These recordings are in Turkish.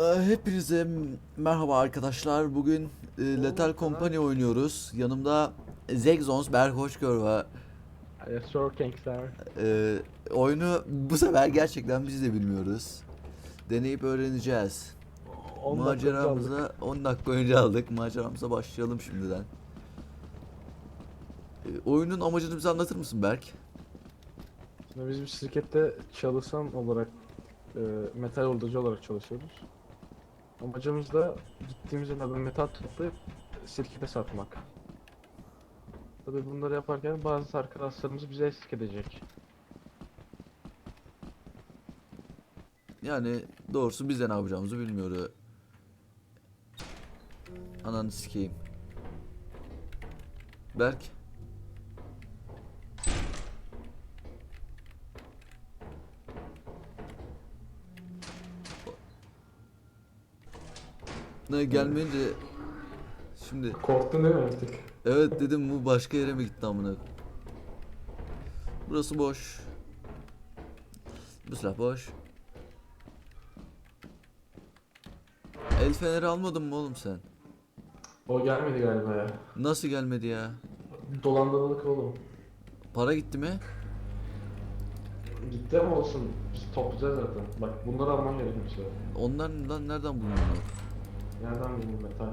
Ee, Hepinize merhaba arkadaşlar. Bugün e, Lethal Company oynuyoruz. Yanımda Zegzons, Berk Hoşgör var. King sir. Ee, oyunu bu sefer gerçekten biz de bilmiyoruz. Deneyip öğreneceğiz. 10 dakika aldık. Maceramıza 10 dakika önce aldık. Maceramıza başlayalım şimdiden. Ee, oyunun amacını bize anlatır mısın Berk? Şimdi biz bir şirkette çalışan olarak, e, metal hordacı olarak çalışıyoruz. Amacımız da gittiğimiz yerden metal toplayıp şirkete satmak. Tabii bunları yaparken bazı arkadaşlarımız bize eşlik edecek. Yani doğrusu biz de ne yapacağımızı bilmiyoruz. Ananı sikeyim. Berk. Gelmeyince şimdi Korktun değil mi artık? evet dedim bu başka yere mi gitti amına? Burası boş. Bu silah boş. El feneri almadın mı oğlum sen? O gelmedi galiba ya. Nasıl gelmedi ya? Dolandırılık oğlum. Para gitti mi? Gitti ama olsun. Biz toplayacağız zaten. Bak bunları alman gerekiyor. Onlardan nereden bulunuyor? Nereden buldun metal?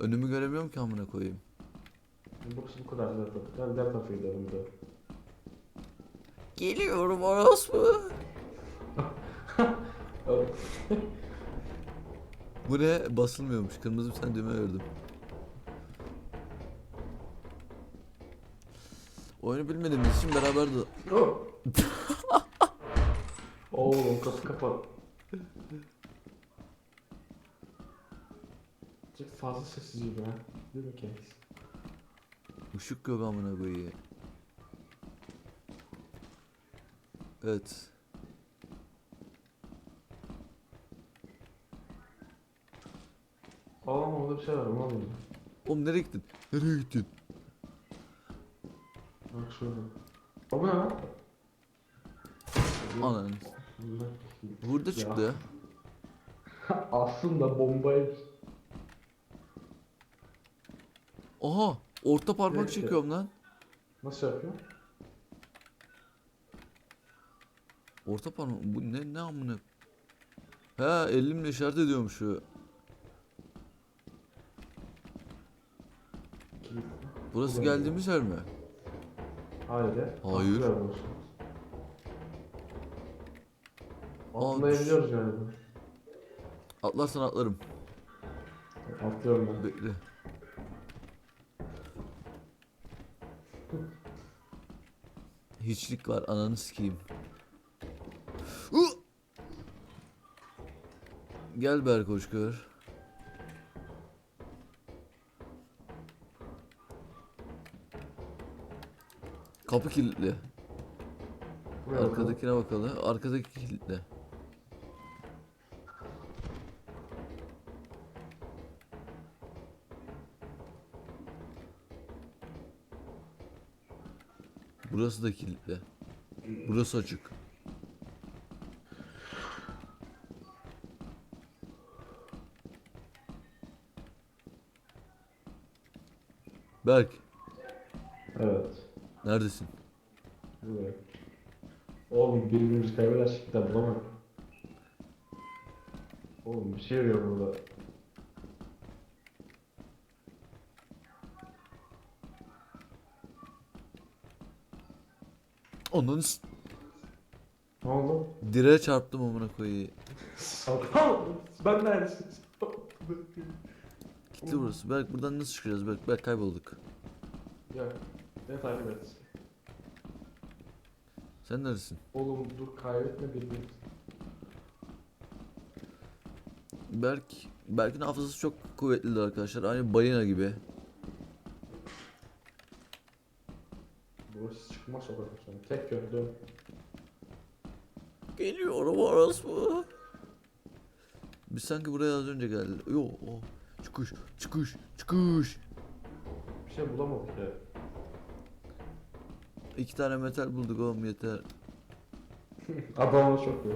Önümü göremiyorum ki amına koyayım. Burası bu kadar zaten. Gel diğer tarafa gidelim bir de. Geliyorum orospu. Bu ne? Basılmıyormuş. Kırmızı bir tane düğme gördüm. Oyunu bilmediğimiz için beraber de... Oğlum kapı kapat. Fazla sessiz gibi ha. Mi Kings? Işık yok amına koyayım. Evet. Aa orada bir şey var onu alayım. Oğlum nereye gittin? Nereye gittin? Bak şurada. O bu ne lan? Ananı. Burada çıktı. Aslında bombaymış. Aha! Orta parmak Bekle. çekiyorum lan. Nasıl yapıyor? Orta parmak bu ne ne amına? He elimle işaret ediyorum şu. Kilit. Burası Ulan. geldiğimiz yer mi? Hayır. Hayır. Atlayabiliyoruz galiba. Atlarsan atlarım. Atlıyorum ben. Bekle. Hiçlik var ananı sikeyim. Gel Berk Hoşgör. Kapı kilitli. Buraya. Arkadakine bakalım. Arkadaki kilitli. Burası da kilitli. Burası açık. Berk, Evet. neredesin? Buraya. Oğlum birbirimizi kaybedersek de bulamadık. Oğlum bir şey arıyor burada. Onun Ne oldu? direğe çarptım amına koyayım. Sakal! Ben neredesin? Kilitli burası. Berk buradan nasıl çıkacağız? Berk, Berk kaybolduk. Ya beni takip et. Sen neredesin? Oğlum dur kaybetme birbirimizi. Berk, Berk'in hafızası çok kuvvetlidir arkadaşlar. Aynı balina gibi. bombak sokarım sana. Tek gördüm. Geliyorum orospu. Biz sanki buraya az önce geldik. Yo, o. Çıkış, çıkış, çıkış. Bir şey bulamadık ya. İki tane metal bulduk oğlum yeter. Adamı çok iyi.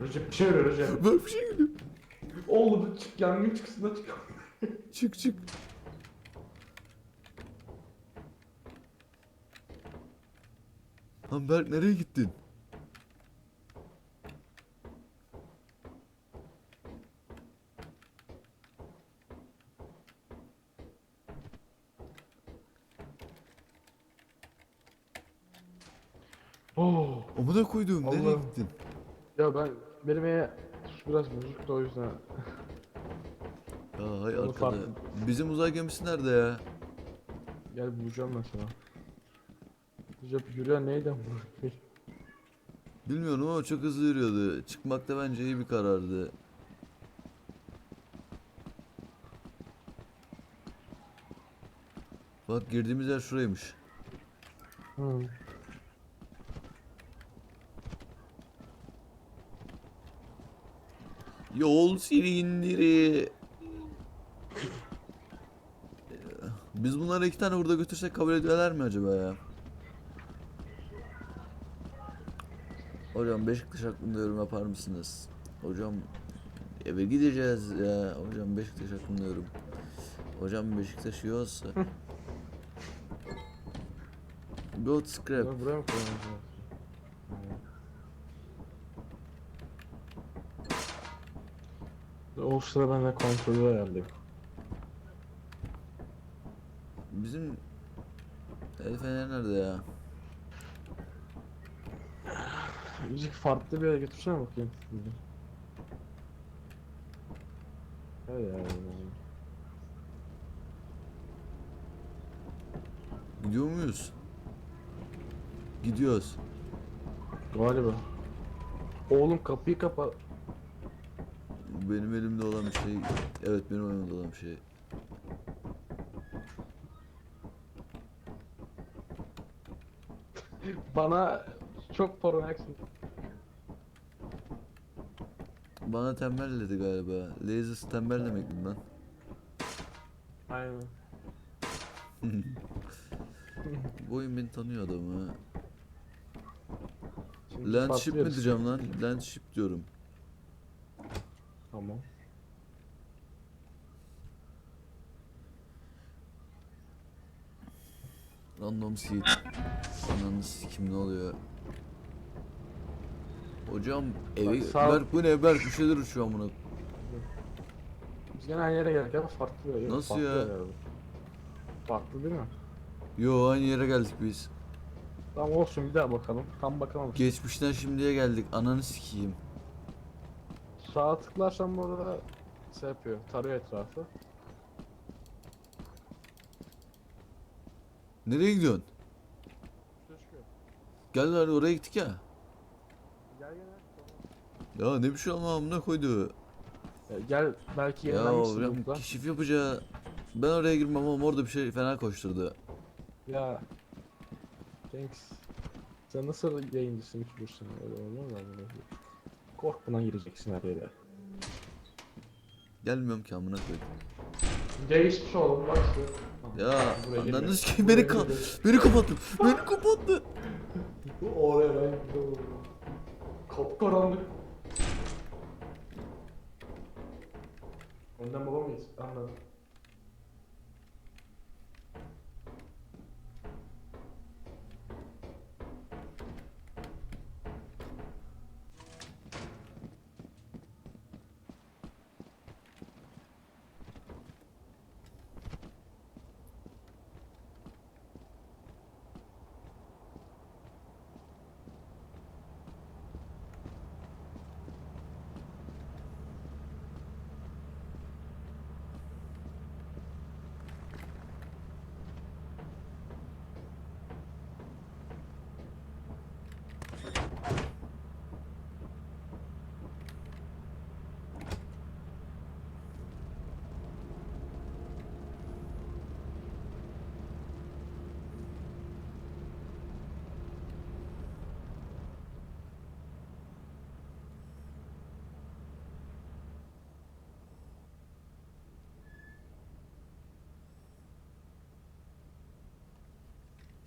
Recep bir şey ver Recep. Böyle bir şey geliyor. Oğlum çık yangın çıksın da çık. Çık çık. Lan Berk nereye gittin? Oo. Amına koyduğum nereye Allah'ım. gittin? Ya ben benim eve biraz bozuktu o yüzden. Ya hay Onu arkada. Bizim uzay gemisi nerede ya? Gel bulacağım ben sana. Recep yürüyen neydi bu? Bilmiyorum ama çok hızlı yürüyordu. Çıkmak da bence iyi bir karardı. Bak girdiğimiz yer şuraymış. Hı. Yol silindiri. Biz bunları iki tane burada götürsek kabul ediyorlar mi acaba ya? Hocam Beşiktaş hakkında yorum yapar mısınız? Hocam eve gideceğiz ya. Hocam Beşiktaş hakkında yorum. Hocam Beşiktaş iyi olsa. Goat scrap. Buraya mı koymamız lazım? Hı. O sıra ben de kontrolü ayarlayayım. Bizim el fener nerede ya? Müzik farklı bir yere götürsene bakayım. Hadi ya. Gidiyor muyuz? Gidiyoruz. Galiba. Oğlum kapıyı kapa. Benim elimde olan bir şey. Evet benim elimde olan bir şey. Bana çok paranoyaksın. Bana tembel dedi galiba. Lazy tembel demek mi lan? Aynen. Bu oyun beni tanıyor adamı. ha. Şimdi Land farklı ship mi diyeceğim lan? Land ship diyorum. Tamam. Random seed. Ananı sikim ne oluyor? Hocam eve... Bak, sağ. Berk bu ne Berk bir şeyler uçuyor amına. Biz gene aynı yere geldik ama farklı bir yer. Nasıl farklı ya? yer yani. Farklı değil mi? Yo aynı yere geldik biz. Tamam olsun bir daha bakalım. Tam bakalım. Geçmişten şimdiye geldik. Ananı sikeyim. Sağa tıklarsan bu arada şey yapıyor. Tarıyor etrafı. Nereye gidiyorsun? Gel lan oraya gittik ya. Gel gel. Ya ne bir şey ama amına koydu. Ya Gel belki Ya gitsin yoksa. keşif yapacağı. Ben oraya girmem ama orada bir şey fena koşturdu. Ya. Thanks. Sen nasıl yayıncısın hiç bulursun öyle olmaz mı? Böyle? Korkmadan gireceksin her yere. Gelmiyorum ki amına koydum. Geçmiş oğlum bak işte. Ya Buraya geliyor. sikeyim beni, ka geliyor. beni kapattı. Beni kapattı. Bu oraya ben gidiyorum. Kapkaranlık. Önden baba mıyız? Anladım.